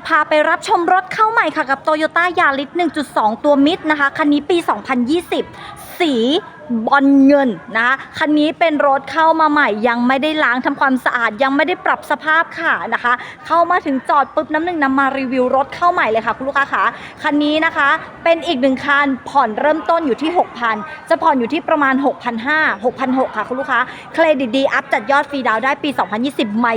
จะพาไปรับชมรถเข้าใหม่ค่ะกับ Toyota Yaris 1.2 ตัวมิดนะคะ คันนี้ปี 2020 สี บอลเงินนะคะคันนี้เป็นรถเข้ามาใหม่ยังไม่ได้ล้างทำความสะอาดยังไม่ได้ปรับสภาพค่ะนะคะ เข้ามาถึงจอดปุ๊บน้ำหนึ่งนำมารีวิวรถเข้าใหม่เลยค่ะคุณลูกค้าคะคันนี้นะคะเป็นอีกหนึ่งคันผ่อนเริ่มต้นอยู่ที่ 6,000 จะผ่อนอยู่ที่ประมาณ 6,500 6,600 ค่ะคุณลูกค้า เครดิตดีอัพจัดยอดฟรีดาวได้ปี 2020 ใหม่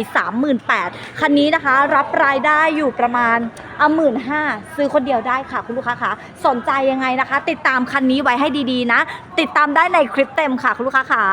38,000 คันนี้นะคะ รับรายได้อยู่ประมาณ เอาหมื่นห้าซื้อคนเดียวได้ค่ะ คุณลูกค้าคะสนใจยังไงนะคะ ติดตามคันนี้ไว้ให้ดีๆนะ ติดตามได้ในคลิปเต็มค่ะ คุณลูกค้าคะ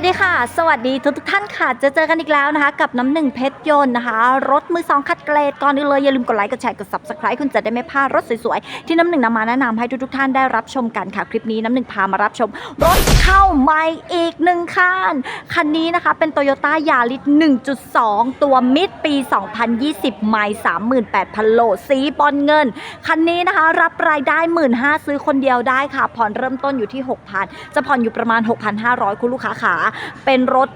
สวัสดีค่ะ สวัสดีทุกทุกท่านค่ะ จะเจอกันอีกแล้วนะคะ กับน้ำหนึ่งเพชรยนต์นะคะ รถมือสองคัดเกรดก่อนอื่นเลยอย่าลืมกดไลค์กดแชร์กด subscribe คุณจะได้ไม่พลาดรถสวยๆ ที่น้ำหนึ่งนำมาแนะนำให้ทุกทุกๆท่านได้รับชมกันค่ะ คลิปนี้น้ำหนึ่งพามารับชม รถเข้าใหม่อีกหนึ่งคัน คันนี้นะคะเป็น Toyota Yaris 1.2 ตัวมิดปี 2020 ไมล์38,000 โลสีบอลเงิน คันนี้นะคะรับรายได้ 15,000ซื้อคนเดียวได้ค่ะผ่อนเริ่มต้นอยู่ที่ 6,000 จะผ่อนอยู่ประมาณ 6,500 คุณลูกค้าขาเป็นรถ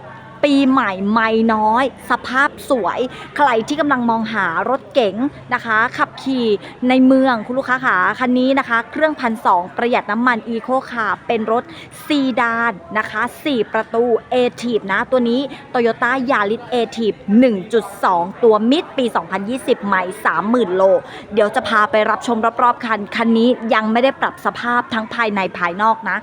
ปีใหม่ไม่น้อย สภาพสวย ใครที่กำลังมองหารถเก๋งนะคะ ขับขี่ในเมืองคุณลูกค้าขาคันนี้นะคะ เครื่องพันสองประหยัดน้ำมันอีโคคาเป็นรถซีดานนะคะ 4 ประตู a t i v นะ ตัวนี้ Toyota Yaris a t i v 1.2 ตัวมิดปี 2020 ใหม่ 30,000 โล เดี๋ยวจะพาไปรับชมรอบๆคัน คันนี้ยังไม่ได้ปรับสภาพทั้งภายในภายนอกนะ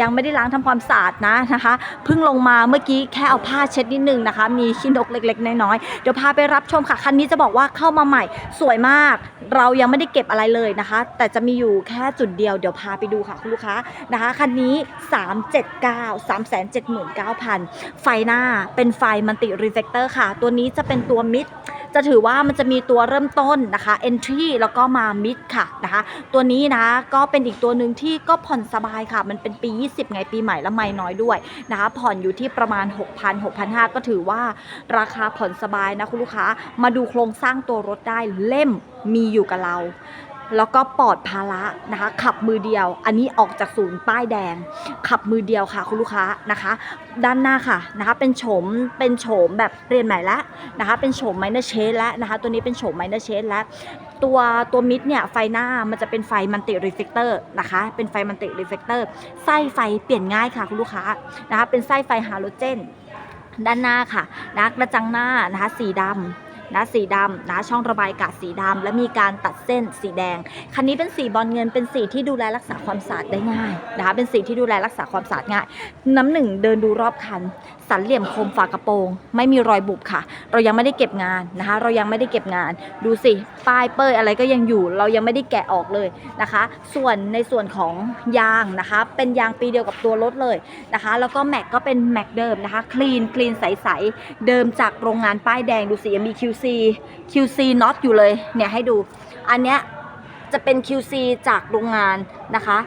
ยังไม่ได้ล้างทำความสะอาดนะนะคะ เพิ่งลงมาเมื่อกี้แค่เอาผ้าเช็ดนิดนึงนะคะ มีขี้นกเล็กๆ น้อยๆ เดี๋ยวพาไปรับชมค่ะ คันนี้จะบอกว่าเข้ามาใหม่ สวยมาก เรายังไม่ได้เก็บอะไรเลยนะคะ แต่จะมีอยู่แค่จุดเดียว เดี๋ยวพาไปดูค่ะคุณลูกค้านะคะ คันนี้ 379 379,000 ไฟหน้าเป็นไฟมันติรีเฟกเตอร์ค่ะ ตัวนี้จะเป็นตัวมิด จะถือว่ามันจะมีตัวเริ่มต้นนะคะ entry แล้วก็มา mid ค่ะนะคะ ตัวนี้นะก็เป็นอีกตัวหนึ่งที่ก็ผ่อนสบายค่ะ มันเป็นปี 20 ไงปีใหม่และไม่น้อยด้วยนะคะผ่อนอยู่ที่ประมาณ 6,000 6,500 ก็ถือว่าราคาผ่อนสบายนะคุณลูกค้ามาดูโครงสร้างตัวรถได้เล่มมีอยู่กับเรา แล้วก็ปลอดภาระนะคะ ขับมือเดียว อันนี้ออกจากศูนย์ป้ายแดง ขับมือเดียวค่ะคุณลูกค้านะคะ ด้านหน้าค่ะนะคะ เป็นโฉมเป็นโฉมแบบเปลี่ยนใหม่ล้วนะคะ เป็นโฉมไมเนอร์เชดแล้วนะคะ ตัวนี้เป็นโฉมไมเนอร์เชดแล้วตัวตัวมิดเนี่ยไฟหน้ามันจะเป็นไฟมันติรีเฟกเตอร์นะคะ เป็นไฟมันติรีเฟกเตอร์ไส้ไฟเปลี่ยนง่ายค่ะคุณลูกค้านะคะ เป็นไส้ไฟฮาโลเจนด้านหน้าค่ะนะกระจังหน้านะคะ สีดำ นะสีดำนะช่องระบายอากาศสีดำและมีการตัดเส้นสีแดง คันนี้เป็นสีบอลเงินเป็นสีที่ดูแลรักษาความสะอาดได้ง่ายนะคะเป็นสีที่ดูแลรักษาความสะอาดง่าย น้ำหนึ่งเดินดูรอบคัน สันเหลี่ยมคมฝากระโปรง ไม่มีรอยบุบค่ะ เรายังไม่ได้เก็บงานนะคะ เรายังไม่ได้เก็บงานดูสิป้ายเป้ยอะไรก็ยังอยู่ เรายังไม่ได้แกะออกเลยนะคะ ส่วนในส่วนของยางนะคะ เป็นยางปีเดียวกับตัวรถเลยนะคะ แล้วก็แม็กก็เป็นแม็กเดิมนะคะคลีนคลีนใสๆเดิมจากโรงงานป้ายแดงดูสิยังมี QC QC น็อตอยู่เลยเนี่ยให้ดู อันเนี้ยจะเป็น QC จากโรงงานนะคะ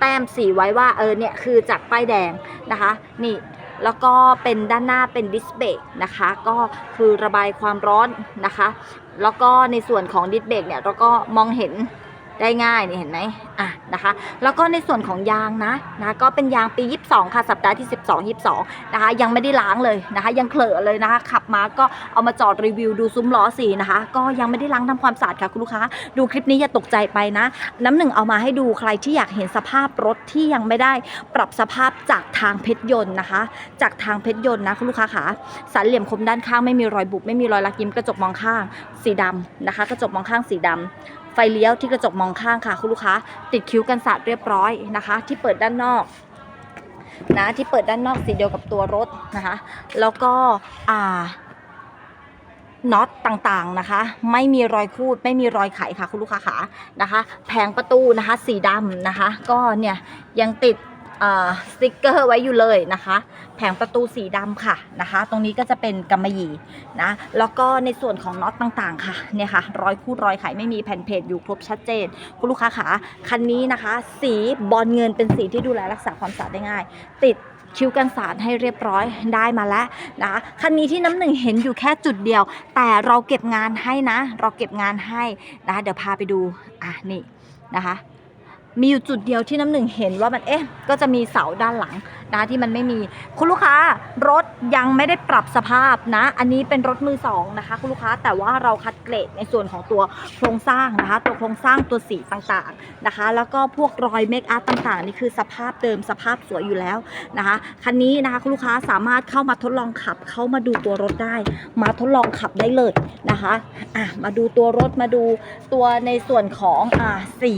แต้มสีไว้ว่าเออเนี่ยคือจากป้ายแดงนะคะนี่แล้วก็เป็นด้านหน้าเป็นดิสเบกนะคะ ก็คือระบายความร้อนนะคะ แล้วก็ในส่วนของดิสเบกเนี่ยเราก็มองเห็น ได้ง่ายนี่เห็นไหมอะนะคะ แล้วก็ในส่วนของยางนะนะก็เป็นยางปี 22 ค่ะ สัปดาห์ที่ 12 22 นะคะ ยังไม่ได้ล้างเลยนะคะ ยังเขลอะเลยนะคะ ขับมาก็เอามาจอดรีวิวดูซุ้มล้อสีนะคะ ก็ยังไม่ได้ล้างทำความสะอาดค่ะคุณลูกค้า ดูคลิปนี้อย่าตกใจไปนะ น้ำหนึ่งเอามาให้ดูใครที่อยากเห็นสภาพรถที่ยังไม่ได้ปรับสภาพจากทางเพชรยนต์นะคะ จากทางเพชรยนต์นะคุณลูกค้าขาสันเหลี่ยมคมด้านข้างไม่มีรอยบุบไม่มีรอยลักยิ้มกระจกมองข้างสีดำนะคะ กระจกมองข้างสีดำ ไฟเลี้ยวที่กระจกมองข้างค่ะ คุณลูกค้า ติดคิ้วกันสาดเรียบร้อยนะคะ ที่เปิดด้านนอกนะที่เปิดด้านนอกสีเดียวกับตัวรถนะคะ แล้วก็อ่าน็อตต่างๆนะคะ ไม่มีรอยคูดไม่มีรอยไขค่ะคุณลูกค้าขานะคะ แผงประตูนะคะ สีดำนะคะ ก็เนี่ยยังติด สติกเกอร์ไว้อยู่เลยนะคะ แผงประตูสีดำค่ะนะคะ ตรงนี้ก็จะเป็นกำมะหยี่นะแล้วก็ในส่วนของน็อตต่างๆ ค่ะเนี่ยค่ะรอยคูดรอยไขไม่มีแผ่นเพจอยู่ครบชัดเจน คุณลูกค้าขาคันนี้นะคะ สีบอลเงินเป็นสีที่ดูแลรักษาความสะอาดได้ง่าย ติดคิ้วกันสาดให้เรียบร้อยได้มาแล้วนะคันนี้ที่น้ำหนึ่งเห็นอยู่แค่จุดเดียว แต่เราเก็บงานให้นะ เราเก็บงานให้นะเดี๋ยวพาไปดูอะนี่นะคะ มีอยู่จุดเดียวที่น้ำหนึ่งเห็นว่ามันเอ๊ะก็จะมีเสาด้านหลังนะที่มันไม่มี คุณลูกค้ารถยังไม่ได้ปรับสภาพนะ อันนี้เป็นรถมือสองนะคะ คุณลูกค้าแต่ว่าเราคัดเกรดในส่วนของตัวโครงสร้างนะคะ ตัวโครงสร้างตัวสีต่างๆนะคะ แล้วก็พวกรอยเมคอัพต่างๆ นี่คือสภาพเดิมสภาพสวยอยู่แล้วนะคะคันนี้นะคะคุณลูกค้าสามารถเข้ามาทดลองขับ เข้ามาดูตัวรถได้ มาทดลองขับได้เลยนะคะอะมาดูตัวรถมาดูตัวในส่วนของอ่าสี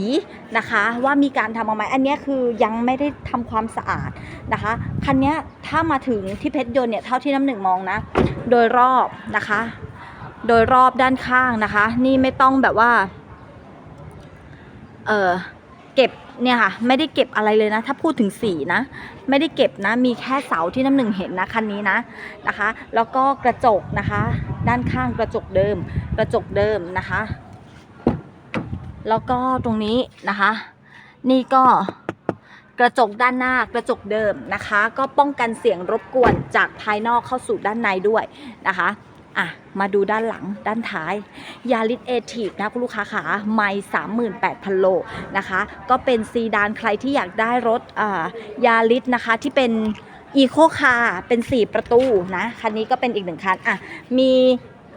นะคะ ว่ามีการทำมาไหมอันนี้คือยังไม่ได้ทำความสะอาดนะคะคันนี้ถ้ามาถึงที่เพชรยนต์เนี่ยเท่าที่น้ำหนึ่งมองนะ โดยรอบนะคะ โดยรอบด้านข้างนะคะ นี่ไม่ต้องแบบว่า เออเก็บเนี่ยค่ะ ไม่ได้เก็บอะไรเลยนะ ถ้าพูดถึงสีนะ ไม่ได้เก็บนะ มีแค่เสาที่น้ำหนึ่งเห็นนะคันนี้นะนะคะ แล้วก็กระจกนะคะ ด้านข้างกระจกเดิม กระจกเดิมนะคะ แล้วก็ตรงนี้นะคะ นี่ก็ กระจกด้านหน้ากระจกเดิมนะคะ ก็ป้องกันเสียงรบกวนจากภายนอกเข้าสู่ด้านในด้วยนะคะอะมาดูด้านหลังด้านท้ายยาริสเอทีฟนะคุณลูกค้าขาไม่สามหมื่นแปดพันโลนะคะ ก็เป็นซีดานใครที่อยากได้รถอ่ายาริสนะคะที่เป็นอีโคคาร์เป็น 4 ประตูนะ คันนี้ก็เป็นอีกหนึ่งคันอะมี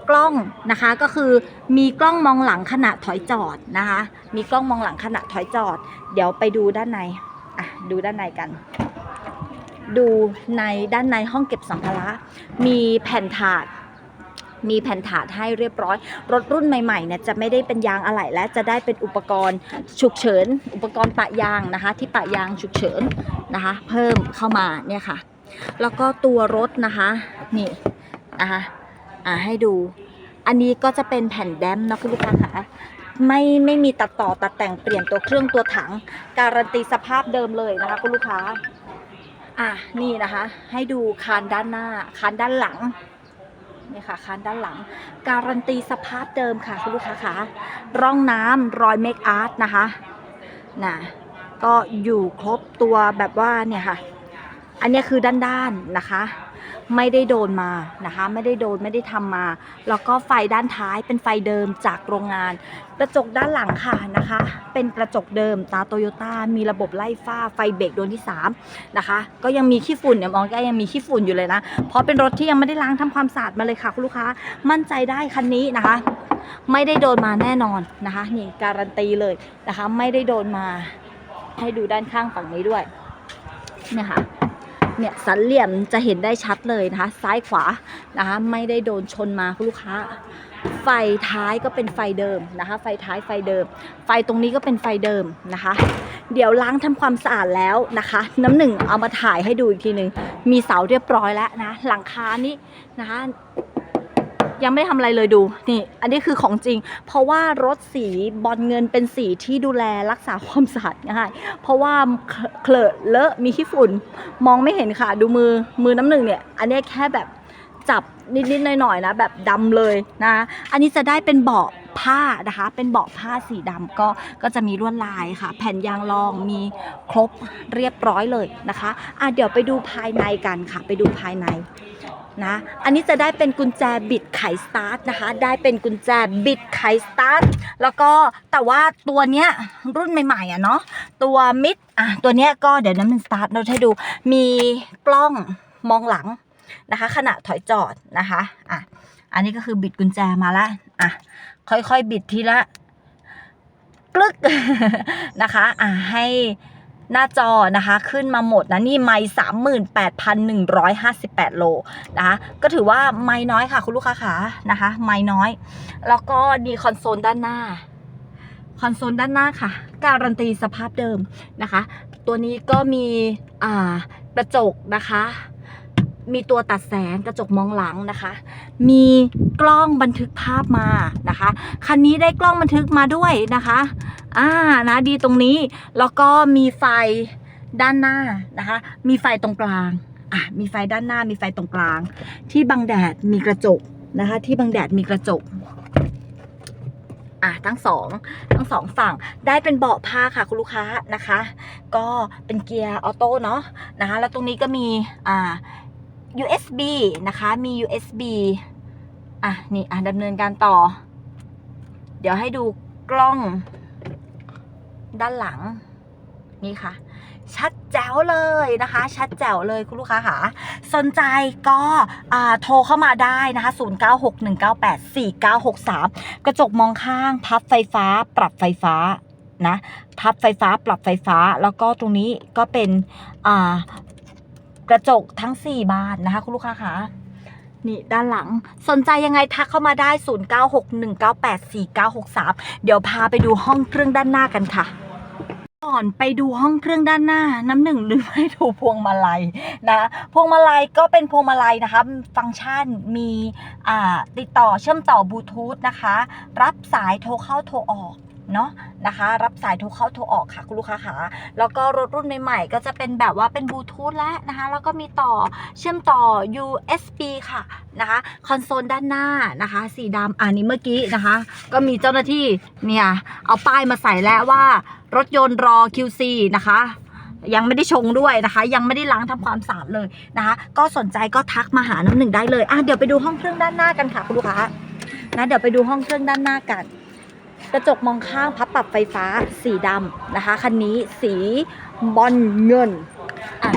กล้องนะคะก็คือมีกล้องมองหลังขณะถอยจอดนะคะ มีกล้องมองหลังขณะถอยจอด เดี๋ยวไปดูด้านใน อะดูด้านในกัน ดูในด้านในห้องเก็บสัมภาระมีแผ่นถาดมีแผ่นถาดให้เรียบร้อย รถรุ่นใหม่ๆเนี่ยจะไม่ได้เป็นยางอะไหล่และจะได้เป็นอุปกรณ์ฉุกเฉิน อุปกรณ์ปะยางนะคะ ที่ปะยางฉุกเฉินนะคะ เพิ่มเข้ามาเนี่ยค่ะ แล้วก็ตัวรถนะคะนี่นะคะอ่าให้ดู อันนี้ก็จะเป็นแผ่นแดมนะคุณลูกค้าค่ะ ไม่ไม่มีตัดต่อตัดแต่งเปลี่ยนตัวเครื่องตัวถัง การันตีสภาพเดิมเลยนะคะคุณลูกค้า อะนี่นะคะ ให้ดูคานด้านหน้า คานด้านหลังนี่ค่ะคานด้านหลัง การันตีสภาพเดิมค่ะคุณลูกค้าคะร่องน้ำรอยเมคอาร์ตนะคะนะก็อยู่ครบตัวแบบว่าเนี่ยค่ะ อันนี้คือด้านๆนะคะ ไม่ได้โดนมานะคะ ไม่ได้โดนไม่ได้ทำมา แล้วก็ไฟด้านท้ายเป็นไฟเดิมจากโรงงาน กระจกด้านหลังค่ะนะคะ เป็นกระจกเดิมตาโตโยต้ามีระบบไล่ฝ้าไฟเบรกดวงที่3นะคะ ก็ยังมีขี้ฝุ่นเนี่ยมองแก้ยังมีขี้ฝุ่นอยู่เลยนะ เพราะเป็นรถที่ยังไม่ได้ล้างทำความสะอาดมาเลยค่ะคุณลูกค้ามั่นใจได้คันนี้นะคะ ไม่ได้โดนมาแน่นอนนะคะนี่การันตีเลยนะคะ ไม่ได้โดนมาให้ดูด้านข้างฝั่งนี้ด้วยเนี่ยค่ะ เนี่ยสันเหลี่ยมจะเห็นได้ชัดเลยนะคะ ซ้ายขวานะคะไม่ได้โดนชนมาคุณลูกค้า ไฟท้ายก็เป็นไฟเดิมนะคะ ไฟท้ายไฟเดิม ไฟตรงนี้ก็เป็นไฟเดิมนะคะ เดี๋ยวล้างทำความสะอาดแล้วนะคะ น้ำหนึ่งเอามาถ่ายให้ดูอีกทีหนึ่งมีเสาเรียบร้อยแล้วนะหลังคานี้นะคะ ยังไม่ได้ทำอะไรเลยดู นี่ อันนี้คือของจริง เพราะว่ารถสีบอลเงินเป็นสีที่ดูแลรักษาความสะอาดง่าย เพราะว่าเคลอะเลอะมีขี้ฝุ่น มองไม่เห็นค่ะ ดูมือมือน้ำหนึ่งเนี่ย อันนี้แค่แบบจับนิดๆหน่อยๆนะแบบดำเลยนะ อันนี้จะได้เป็นเบาะผ้านะคะ เป็นเบาะผ้าสีดำก็ก็จะมีลวดลายค่ะ แผ่นยางรองมีครบเรียบร้อยเลยนะคะอะเดี๋ยวไปดูภายในกันค่ะ ไปดูภายใน นะ อันนี้จะได้เป็นกุญแจบิดไขสตาร์ทนะคะ ได้เป็นกุญแจบิดไขสตาร์ท แล้วก็แต่ว่าตัวเนี้ยรุ่นใหม่ๆอะเนาะ ตัวมิดอะตัวเนี้ยก็เดี๋ยวน้ำมันสตาร์ทเราให้ดู มีกล้องมองหลังนะคะ ขณะถอยจอดนะคะ อะ อันนี้ก็คือบิดกุญแจมาละ อะ ค่อยๆบิดทีละกลึกนะคะ อะให้ หน้าจอนะคะขึ้นมาหมดนะนี่ไม่สามหมื่นแปดพันหนึ่งร้อยห้าสิบแปดโลนะคะก็ถือว่าไม่น้อยค่ะคุณลูกค้าขานะคะไม่น้อย แล้วก็ดีคอนโซลด้านหน้า คอนโซลด้านหน้าค่ะ การันตีสภาพเดิมนะคะ ตัวนี้ก็มีอ่ากระจกนะคะ มีตัวตัดแสงกระจกมองหลังนะคะ มีกล้องบันทึกภาพมานะคะ คันนี้ได้กล้องบันทึกมาด้วยนะคะ อ่านะดีตรงนี้ แล้วก็มีไฟด้านหน้านะคะ มีไฟตรงกลาง อะ มีไฟด้านหน้า มีไฟตรงกลาง ที่บังแดดมีกระจกนะคะ ที่บังแดดมีกระจก อะ ทั้งสอง ทั้งสองฝั่ง ได้เป็นเบาะผ้าค่ะคุณลูกค้านะคะ ก็เป็นเกียร์ออโต้เนาะนะคะ แล้วตรงนี้ก็มี อ่า USB นะคะมี USB อะนี่อะดำเนินการต่อ เดี๋ยวให้ดูกล้อง ด้านหลังนี่ค่ะ ชัดแจ๋วเลยนะคะ ชัดแจ๋วเลยคุณลูกค้าค่ะ สนใจก็อ่าโทรเข้ามาได้นะคะ 0961984963 กระจกมองข้าง พับไฟฟ้า ปรับไฟฟ้านะพับไฟฟ้าปรับไฟฟ้า แล้วก็ตรงนี้ก็เป็นอ่า กระจกทั้ง 4 บานนะคะ คุณลูกค้าคะนี่ด้านหลังสนใจยังไงทักเข้ามาได้ 0961984963 เดี๋ยวพาไปดูห้องเครื่องด้านหน้ากันค่ะ ก่อนไปดูห้องเครื่องด้านหน้า น้ำหนึ่งลืมให้ดูพวงมาลัยนะพวงมาลัยก็เป็นพวงมาลัยนะคะ ฟังก์ชันมีติดต่อเชื่อมต่อบลูทูธนะคะ รับสายโทรเข้าโทรออก เนาะนะคะ รับสายโทรเข้าโทรออกค่ะคุณลูกค้าค่ะแล้วก็รถรุ่นใหม่ๆ ก็จะเป็นแบบว่าเป็นบลูทูธแล้วนะคะ แล้วก็มีต่อเชื่อมต่อ USB ค่ะนะคะคอนโซลด้านหน้านะคะ สีดำอันนี้เมื่อกี้นะคะ ก็มีเจ้าหน้าที่เนี่ยเอาป้ายมาใส่แล้วว่ารถยนต์รอ QC นะคะยังไม่ได้ชงด้วยนะคะ ยังไม่ได้ล้างทำความสะอาดเลยนะคะ ก็สนใจก็ทักมาหาน้ำหนึ่งได้เลยอะเดี๋ยวไปดูห้องเครื่องด้านหน้ากันค่ะคุณลูกค้านะเดี๋ยวไปดูห้องเครื่องด้านหน้ากัน กระจกมองข้างพับปรับไฟฟ้าสีดำนะคะ คันนี้สีบอลเงิน อะ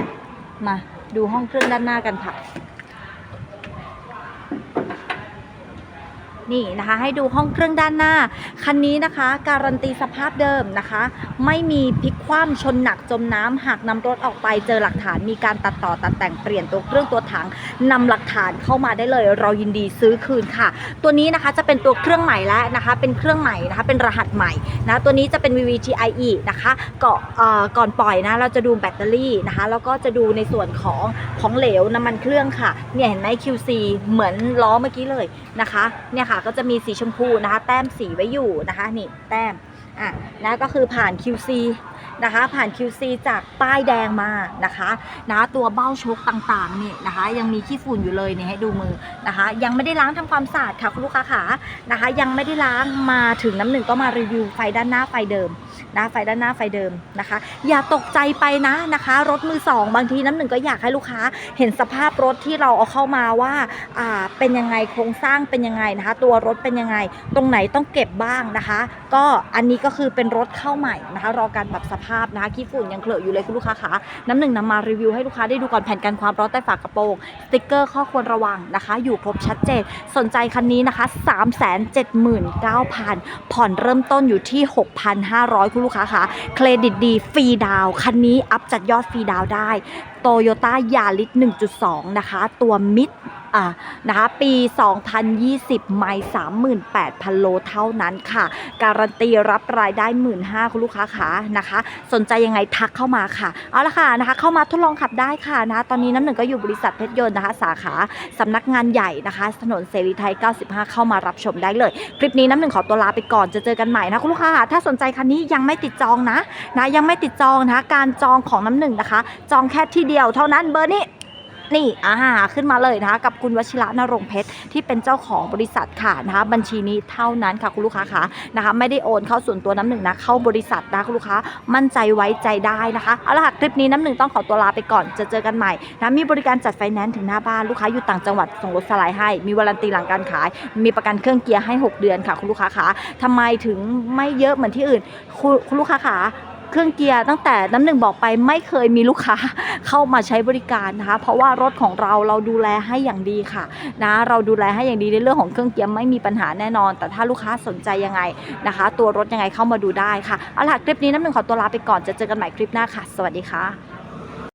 มาดูห้องเครื่องด้านหน้ากันค่ะ นี่นะคะให้ดูห้องเครื่องด้านหน้า คันนี้นะคะ การันตีสภาพเดิมนะคะ ไม่มีพลิกคว่ำชนหนักจมน้ำหากนำรถออกไปเจอหลักฐานมีการตัดต่อตัดแต่งเปลี่ยนตัวเครื่องตัวถังนำหลักฐานเข้ามาได้เลย เรายินดีซื้อคืนค่ะ ตัวนี้นะคะจะเป็นตัวเครื่องใหม่แล้วนะคะ เป็นเครื่องใหม่นะคะเป็นรหัสใหม่นะตัวนี้จะเป็น VVTIE นะคะก่อนเอ่อก่อนปล่อยนะเราจะดูแบตเตอรี่นะคะ แล้วก็จะดูในส่วนของของเหลวน้ำมันเครื่องค่ะเนี่ยเห็นไหม QC เหมือนล้อเมื่อกี้เลยนะคะเนี่ยค่ะก็จะมีสีชมพูนะคะ แต้มสีไว้อยู่นะคะ นี่แต้ม อะนะก็คือผ่าน QC นะคะผ่าน QC จากป้ายแดงมานะคะนะตัวเบ้าชกต่างๆนี่นะคะ ยังมีขี้ฝุ่นอยู่เลยเนี่ยให้ดูมือนะคะ ยังไม่ได้ล้างทำความสะอาดค่ะคุณลูกค้าขานะคะ ยังไม่ได้ล้างมาถึงน้ำหนึ่งก็มารีวิวไฟด้านหน้าไฟเดิมนะไฟด้านหน้าไฟเดิมนะคะ อย่าตกใจไปนะนะคะ รถมือสองบางทีน้ำหนึ่งก็อยากให้ลูกค้า เห็นสภาพรถที่เราเอาเข้ามาว่าอ่าเป็นยังไงโครงสร้างเป็นยังไงนะคะ ตัวรถเป็นยังไง ตรงไหนต้องเก็บบ้างนะคะ ก็อันนี้ก็คือเป็นรถเข้าใหม่นะคะ รอการปรับสภาพนะคะขี้ฝุ่นยังเคลอะอยู่เลยคุณลูกค้าคะน้ำหนึ่งนำมารีวิวให้ลูกค้าได้ดูก่อนแผ่นกันความร้อนใต้ฝากระโปรงสติกเกอร์ข้อควรระวังนะคะ อยู่ครบชัดเจน สนใจคันนี้นะคะ379,000 ผ่อนเริ่มต้นอยู่ที่ 6,500 คุณลูกค้าคะเครดิตดีฟรีดาวน์คันนี้อัพจัดยอดฟรีดาวน์ได้โตโยต้ายาริส1.2 นะคะ ตัวมิด อ่านะคะปี 2020 ไม่38,000 โลเท่านั้นค่ะ การันตีรับรายได้ 15,000คุณลูกค้าขานะคะ สนใจยังไงทักเข้ามาค่ะ เอาละค่ะนะคะ เข้ามาทดลองขับได้ค่ะนะคะตอนนี้น้ำหนึ่งก็อยู่บริษัทเพชรยนต์นะคะ สาขาสำนักงานใหญ่นะคะถนนเสรีไทย 95 เข้ามารับชมได้เลย คลิปนี้น้ำหนึ่งขอตัวลาไปก่อนจะเจอกันใหม่นะคุณลูกค้าถ้าสนใจคันนี้ยังไม่ติดจองนะนะยังไม่ติดจองนะคะการจองของน้ำหนึ่งนะคะ จองแค่ที่เดียวเท่านั้นเบอร์นี้ นี่อ่าขึ้นมาเลยนะคะกับคุณวชิระนรงเพชรที่เป็นเจ้าของบริษัทค่ะนะคะบัญชีนี้เท่านั้นค่ะคุณลูกค้าคะนะคะไม่ได้โอนเข้าส่วนตัวน้ำหนึ่งนะเข้าบริษัทนะคุณลูกค้ามั่นใจไว้ใจได้นะคะเอาละค่ะคลิปนี้น้ำหนึ่งต้องขอตัวลาไปก่อนจะเจอกันใหม่นะมีบริการจัดไฟแนนซ์ถึงหน้าบ้านลูกค้าอยู่ต่างจังหวัดส่งรถสไลด์ให้ มีวารันตีหลังการขาย มีประกันเครื่องเกียร์ให้ 6 เดือนค่ะ คุณลูกค้าคะทำไมถึงไม่เยอะเหมือนที่อื่น คุณคุณลูกค้าคะ เครื่องเกียร์ตั้งแต่น้ำหนึ่งบอกไปไม่เคยมีลูกค้าเข้ามาใช้บริการนะคะ เพราะว่ารถของเราเราดูแลให้อย่างดีค่ะนะเราดูแลให้อย่างดีในเรื่องของเครื่องเกียร์ไม่มีปัญหาแน่นอน แต่ถ้าลูกค้าสนใจยังไงนะคะ ตัวรถยังไงเข้ามาดูได้ค่ะเอาล่ะคลิปนี้น้ำหนึ่งขอตัวลาไปก่อนจะเจอกันใหม่คลิปหน้าค่ะ สวัสดีค่ะ